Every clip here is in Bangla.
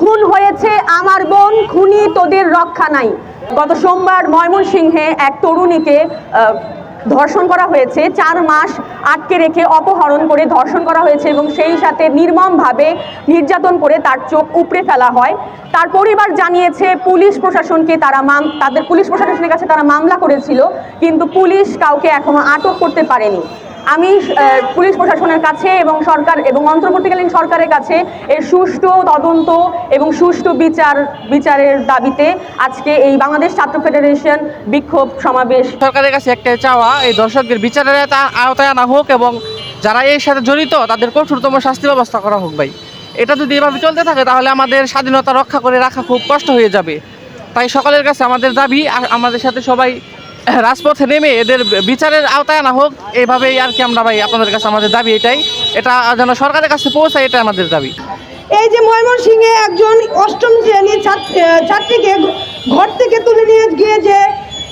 খুন হয়েছে আমার বোন, খুনি তোদের রক্ষা নাই। গত সোমবার ময়মনসিংহে এক তরুণীকে ধর্ষণ করা হয়েছে। চার মাস আটকে রেখে অপহরণ করে ধর্ষণ করা হয়েছে এবং সেই সাথে নির্মমভাবে নির্যাতন করে তার চোখ উপড়ে ফেলা হয়। তার পরিবার জানিয়েছে, পুলিশ প্রশাসনকে তারা মাম তাদের পুলিশ প্রশাসনের কাছে তারা মামলা করেছিল, কিন্তু পুলিশ কাউকে এখনও আটক করতে পারেনি। আমি পুলিশ প্রশাসনের কাছে এবং সরকার এবং অন্তর্বর্তীকালীন সরকারের কাছে এর সুষ্ঠু তদন্ত এবং সুষ্ঠু বিচার, বিচারের দাবিতে আজকে এই বাংলাদেশ ছাত্র ফেডারেশন বিক্ষোভ সমাবেশ। সরকারের কাছে একটাই চাওয়া, এই দর্শকদের বিচারের আওতা- আওতায় আনা হোক এবং যারা এর সাথে জড়িত, তাদের কঠোরতম শাস্তি ব্যবস্থা করা হোক ভাই। এটা যদি এভাবে চলতে থাকে, তাহলে আমাদের স্বাধীনতা রক্ষা করে রাখা খুব কষ্ট হয়ে যাবে। তাই সকলের কাছে আমাদের দাবি আমাদের সাথে সবাই রাজপথে নেমে এদের বিচারের আওতায় আনা হোক এইভাবেই আর কি আমরা ভাই আপনাদের কাছে আমাদের দাবি এটাই। এটা যেন সরকারের কাছে পৌঁছায় এটা আমাদের দাবি। এই যে ময়মনসিংহে একজন অষ্টম শ্রেণির ছাত- ছাত্রীকে ঘর থেকে তুলে নিয়ে গিয়ে যে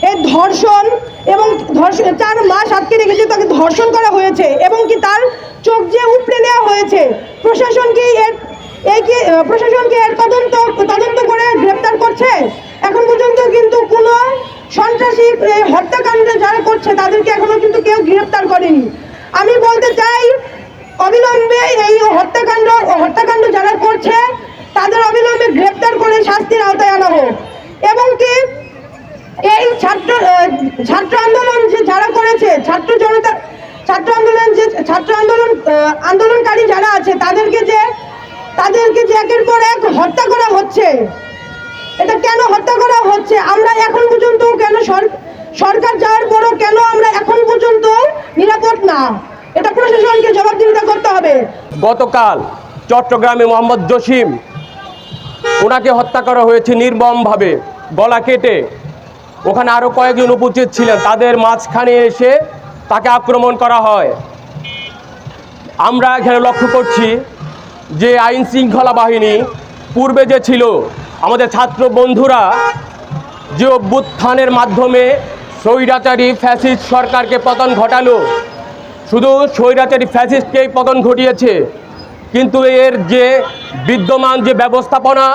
এই ধর্ষণ এবং ধর্ষণ চার মাস আটকে রেখেছে তাকে ধর্ষণ করা হয়েছে এবং কি তার চোখ যে উপড়ে নেওয়া হয়েছে প্রশাসন কি এর এই কি আহ, প্রশাসন কি এর তদন্ত তদন্ত করে গ্রেপ্তার করছে? এখন পর্যন্ত কোনো সন্ত্রাসী এই হত্যাকাণ্ড যারা করছে, তাদেরকে এখনও কিন্তু কেউ গ্রেপ্তার করেনি। আমি বলতে চাই, অবিলম্বে এই হত্যাকাণ্ড হত্যাকাণ্ড যারা করছে, তাদের অবিলম্বে গ্রেপ্তার করে শাস্তির আওতায় আনা হোক। এবং কি, এই ছাত্র ছাত্র আন্দোলন যে যারা করেছে, ছাত্র জনতা, ছাত্র আন্দোলন যে, ছাত্র আন্দোলন আন্দোলনকারী যারা আছে, তাদেরকে যে তাদেরকে যে একের পর এক হত্যা করা হচ্ছে এটা কেন হত্যা করা হচ্ছে? আমরা এখন পর্যন্ত কেন সরকার যাওয়ার পরও কেন আমরা এখন পর্যন্ত নিরাপদ না? এটা প্রশাসনকে জবাবদিহিতা করতে হবে। গতকাল চট্টগ্রামে মোহাম্মদ জসিম, ওনাকে হত্যা করা হয়েছে নির্মমভাবে, গলা কেটে। ওখানে আরও কয়েকজন উপস্থিত ছিলেন। তাদের মাঝখানে এসে তাকে আক্রমণ করা হয়। আমরা এখানে লক্ষ্য করছি যে আইন শৃঙ্খলা বাহিনী পূর্বে যে ছিল আমাদের ছাত্র বন্ধুরা, যে অভ্যুত্থানের মাধ্যমে স্বৈরাচারী ফ্যাসিস্ট সরকারকে পতন ঘটালো, শুধু স্বৈরাচারী ফ্যাসিস্টকেই পতন ঘটিয়েছে, কিন্তু এর যে বিদ্যমান যে ব্যবস্থাপনা,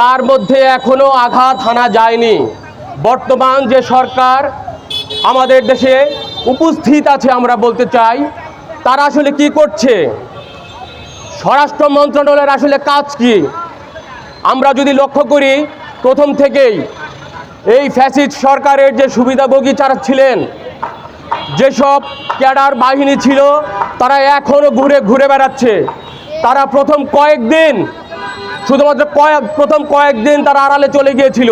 তার মধ্যে এখনও আঘাত হানা যায়নি। বর্তমান যে সরকার আমাদের দেশে উপস্থিত আছে আমরা বলতে চাই, তারা আসলে কি করছে? স্বরাষ্ট্র মন্ত্রণালয়ের আসলে কাজ কি? আমরা যদি লক্ষ্য করি, প্রথম থেকেই এই ফ্যাসিস্ট সরকারের যে সুবিধাভোগী যারা ছিলেন, যেসব ক্যাডার বাহিনী ছিল, তারা এখনও ঘুরে ঘুরে বেড়াচ্ছে। তারা প্রথম কয়েকদিন, শুধুমাত্র কয়েক প্রথম কয়েকদিন তারা আড়ালে চলে গিয়েছিল।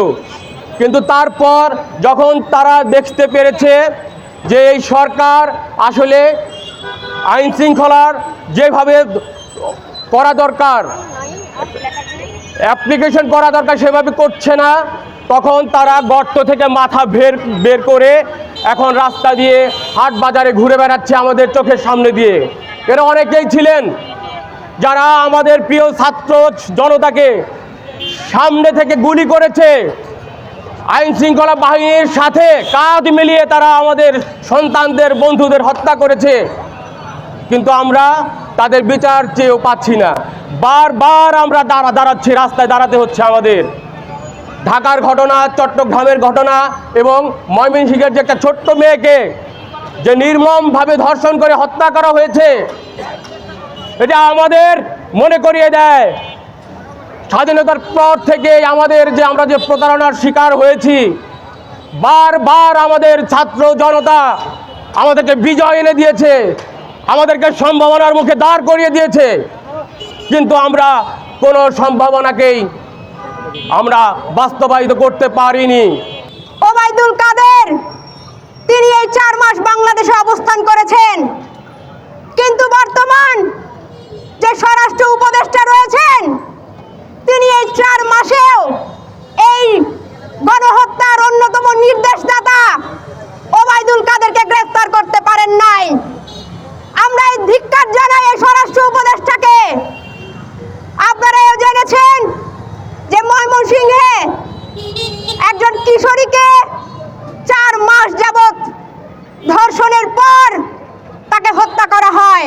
কিন্তু তারপর যখন তারা দেখতে পেরেছে যে এই সরকার আসলে আইন শৃঙ্খলার যেভাবে করা দরকার অ্যাপ্লিকেশন করা দরকার সেভাবে করছে না। তখন তারা গর্ত থেকে মাথা বের বের করে এখন রাস্তা দিয়ে হাট বাজারে ঘুরে বেড়াচ্ছে আমাদের চোখের সামনে দিয়ে। এরা অনেকেই ছিলেন যারা আমাদের প্রিয় ছাত্র জনতাকে সামনে থেকে গুলি করেছে। আইন শৃঙ্খলা বাহিনীর সাথে কাঁধ মিলিয়ে তারা আমাদের সন্তানদের, বন্ধুদের হত্যা করেছে। কিন্তু আমরা তাদের বিচার চেয়েও পাচ্ছি না। বারবার আমরা দাঁড়া দাঁড়াচ্ছি, রাস্তায় দাঁড়াতে হচ্ছে আমাদের। ঢাকার ঘটনা, চট্টগ্রামের ঘটনা এবং ময়মনসিংহের যে একটা ছোট্ট মেয়েকে যে নির্মমভাবে ধর্ষণ করে হত্যা করা হয়েছে, এটা আমাদের মনে করিয়ে দেয়। স্বাধীনতার পর থেকে আমাদের যে আমরা যে প্রতারণার শিকার হয়েছি, বারবার আমাদের ছাত্র জনতা আমাদেরকে বিজয় এনে দিয়েছে, আমাদেরকে সম্ভাবনার মুখে দাঁড় করিয়ে দিয়েছে। কিন্তু আমরা কোনো সম্ভাবনাকেই আমরা বাস্তবায়িত করতে পারিনি। ওবায়দুল কাদের, তিনি এই চার মাস বাংলাদেশে অবস্থান করেছেন। কিন্তু বর্তমান যে স্বরাষ্ট্র উপদেষ্টা রয়েছেন, তিনি এই চার মাসেও নারীকে চার মাস যাবৎ ধর্ষণের পর তাকে হত্যা করা হয়।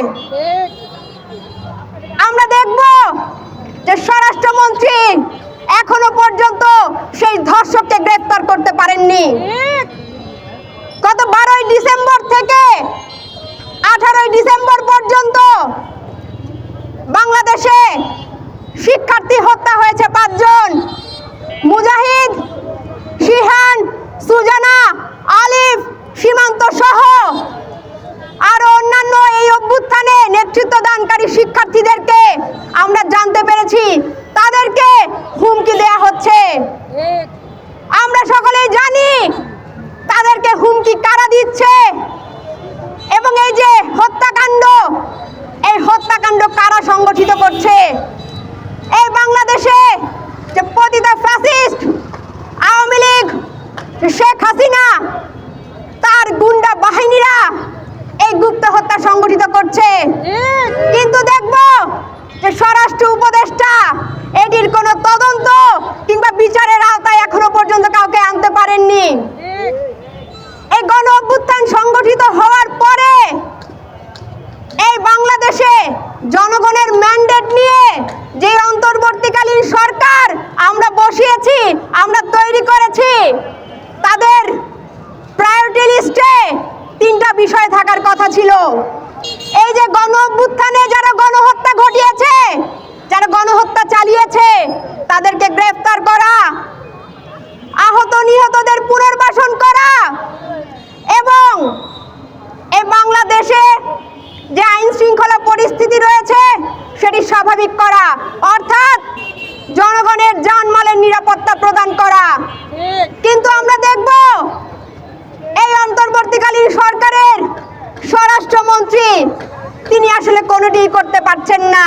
আমরা দেখব যে স্বরাষ্ট্রমন্ত্রী এখনও পর্যন্ত সেই ধর্ষককে গ্রেফতার করতে পারেননি। গত বারোই ডিসেম্বর থেকে আঠারোই ডিসেম্বর পর্যন্ত বাংলাদেশে শিক্ষার্থীদেরকে আমরা জানতে পেরেছি, তাদেরকে হুমকি দেয়া হচ্ছে। আমরা সকলেই জানি তাদেরকে হুমকি কারা দিচ্ছে। এবং এই যে হত্যাকাণ্ড এই হত্যাকাণ্ড কারা সংগঠিত করছে এই বাংলাদেশে যে পতিত ফ্যাসিস্ট আওয়ামী লীগ শেখ হাসিনা তার গুন্ডা বাহিনীরা এই গুপ্ত হত্যা সংগঠিত করছে কিন্তু দেখব যে স্বরাষ্ট্র উপদেষ্টা এটির কোনো তদন্ত কিংবা বিচারের আওতায় এখনও পর্যন্ত কাউকে আনতে এই গণ অভ্যুত্থান সংগঠিত হওয়ার পরে এই বাংলাদেশে জনগণের ম্যান্ডেট নিয়ে যে অন্তর্বর্তীকালীন সরকার আমরা বসিয়েছি, আমরা তৈরি করেছি, তাদের প্রায়োরিটি লিস্টে তিনটা বিষয় থাকার কথা ছিল। এই যে গণ অভ্যুত্থানে যারা গণহত্যা ঘটিয়েছে, যারা গণহত্যা চালিয়েছে, তাদেরকে গ্রেফতার করা আহত নিহতদের পুনর্বাসন করা এবং এই বাংলাদেশে যে আইন শৃঙ্খলা পরিস্থিতি রয়েছে সেটি স্বাভাবিক করা, অর্থাৎ জনগণের জানমালের নিরাপত্তা প্রদান করা। কিন্তু আমরা দেখব এই অন্তর্বর্তীকালীন সরকারের স্বরাষ্ট্রমন্ত্রী, তিনি আসলে কোনোটিই করতে পারছেন না।